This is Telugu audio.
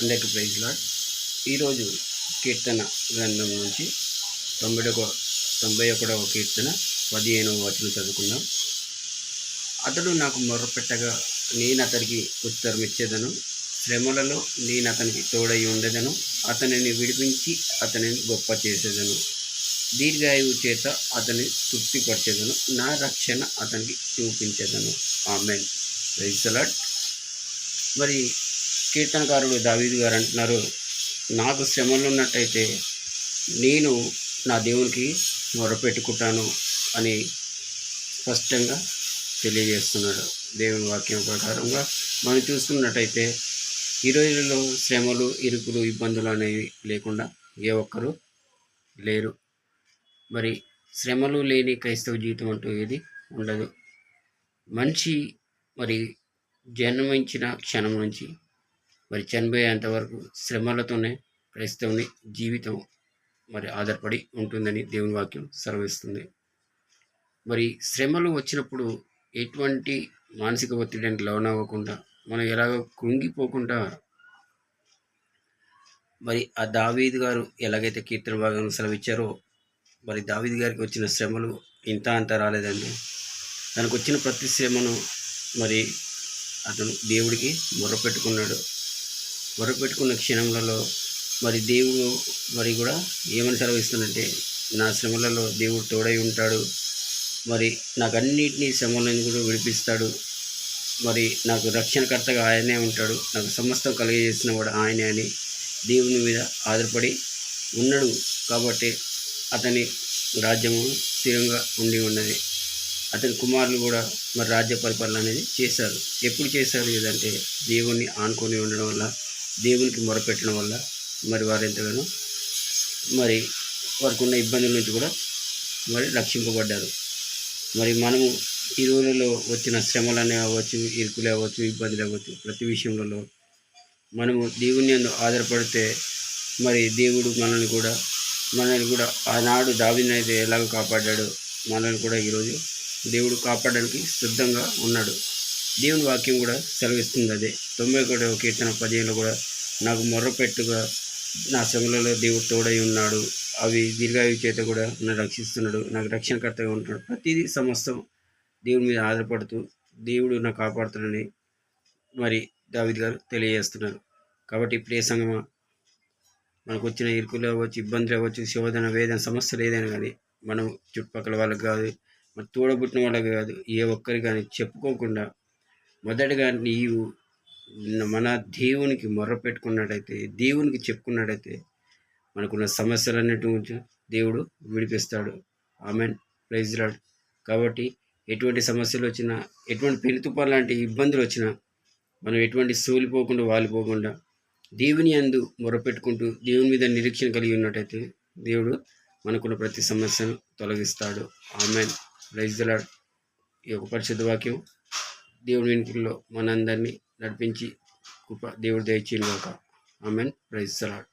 అందరికీ ప్రైజ్ లాడ్ ఈరోజు కీర్తన గ్రంథం నుంచి తొంభై ఒక తొంభై ఒకటవ కీర్తన పదిహేనవ వచనం చదువుకుందాం. అతడు నాకు మొర్రపెట్టగా నేను అతనికి ఉత్తరం ఇచ్చేదను. శ్రమలలో నేను అతనికి తోడై ఉండేదను. అతనిని విడిపించి అతనిని గొప్ప చేసేదను. దీర్ఘాయువు చేత అతని తృప్తిపరిచేదను నా రక్షణ అతనికి చూపించేదను. ఆమెన్. ప్రైజ్ లాడ్ మరి కీర్తనకారుడు దావీదు గారు అంటున్నారు నాకు శ్రమలు ఉన్నట్టయితే నేను నా దేవునికి మొరపెట్టుకుంటాను అని స్పష్టంగా తెలియజేస్తున్నాడు దేవుని వాక్యం ప్రకారంగా మనం చూసుకున్నట్టయితే ఈ రోజుల్లో శ్రమలు ఇరుకులు ఇబ్బందులు అనేవి లేకుండా ఏ ఒక్కరు లేరు. మరి శ్రమలు లేని క్రైస్తవ జీవితం అంటూ ఏది ఉండదు. మనిషి మరి జన్మించిన క్షణం నుంచి మరి చనిపోయేంత వరకు శ్రమలతోనే క్రైస్తవుని జీవితం మరి ఆధారపడి ఉంటుందని దేవుని వాక్యం సెలవిస్తుంది. మరి శ్రమలు వచ్చినప్పుడు ఎటువంటి మానసిక ఒత్తిడికి లోనవ్వకుండా మనం ఎలాగ కృంగిపోకుండా మరి ఆ దావీద్ గారు ఎలాగైతే కీర్తన భాగం సెలవిచ్చారో మరి దావీద్ గారికి వచ్చిన శ్రమలు ఇంత అంత రాలేదండి. తనకు వచ్చిన ప్రతి శ్రమను మరి అతను దేవుడికి మొర్రపెట్టుకున్నాడు మొరపెట్టుకున్న క్షణములలో మరి దేవుడు మరి కూడా ఏమని సెలవిస్తుందంటే నా శ్రమలలో దేవుడు తోడై ఉంటాడు. మరి నాకు అన్నింటినీ శ్రమలను కూడా విడిపిస్తాడు. మరి నాకు రక్షణకర్తగా ఆయనే ఉంటాడు. నాకు సమస్తం కలిగజేసిన వాడు ఆయనే అని దేవుని మీద ఆధారపడి ఉన్నాడు. కాబట్టి అతని రాజ్యము స్థిరంగా ఉండి ఉన్నది. అతని కుమారులు కూడా మరి రాజ్య పరిపాలన అనేది చేశారు. ఎప్పుడు చేశారు ఏదంటే దేవుణ్ణి ఆనుకొని ఉండడం వల్ల దేవునికి మొరపెట్టడం వల్ల మరి వారు ఎంతగానో మరి వారికి ఉన్న ఇబ్బందుల నుంచి కూడా మరి రక్షింపబడ్డారు. మరి మనము ఈ రోజుల్లో వచ్చిన శ్రమలనే అవ్వచ్చు ఇరుకులు అవ్వచ్చు ఇబ్బందులు అవ్వచ్చు ప్రతి విషయంలో మనము దేవుని అందు ఆధారపడితే మరి దేవుడు మనల్ని కూడా మనల్ని కూడా ఆనాడు దావిని అయితే ఎలాగ కాపాడాడో మనల్ని కూడా ఈరోజు దేవుడు కాపాడడానికి సిద్ధంగా ఉన్నాడు. దేవుని వాక్యం కూడా సెలవిస్తుంది అదే. తొంభై ఒకటో కీర్తన పదిహేను కూడా నాకు మొర్రపెట్టుగా నా శ్రమలలో దేవుడు తోడై ఉన్నాడు. అవి దీర్ఘాయు చేత కూడా నన్ను రక్షిస్తున్నాడు. నాకు రక్షణకర్తగా ఉంటున్నాడు ప్రతిదీ సమస్తం దేవుని మీద ఆధారపడుతూ దేవుడు నాకు కాపాడుతున్నాడని మరి దావిద్ గారు తెలియజేస్తున్నారు. కాబట్టి ప్రియ సంగమా మనకు వచ్చిన ఇరుకులు అవ్వచ్చు ఇబ్బందులు అవ్వచ్చు శోధన వేదన సమస్యలు ఏదైనా కానీ మనం చుట్టుపక్కల వాళ్ళకి కాదు మన తోడబుట్టిన వాళ్ళకి కాదు ఏ ఒక్కరికి కానీ చెప్పుకోకుండా మొదటిగా నీవు మన దేవునికి మొర్ర పెట్టుకున్నట్టయితే దేవునికి చెప్పుకున్నట్టయితే మనకున్న సమస్యలన్నిటి గురించి దేవుడు విడిపిస్తాడు. ఆమెన్. ప్రైజ్ రాడ్ కాబట్టి ఎటువంటి సమస్యలు వచ్చినా ఎటువంటి పెనుతుపాలు లాంటి ఇబ్బందులు వచ్చినా మనం ఎటువంటి సోలిపోకుండా వాలిపోకుండా దేవుని అందు మొరపెట్టుకుంటూ దేవుని మీద నిరీక్షణ కలిగి ఉన్నట్టయితే దేవుడు మనకున్న ప్రతి సమస్యను తొలగిస్తాడు. ఆమెన్. Praise lord. ఈ యొక్క పరిశుద్ధ వాక్యం దేవుని వెనుకల్లో మనందరినీ నడిపించి కృప దేవుడు దయచేయను కాక ఆమెన్. Praise salad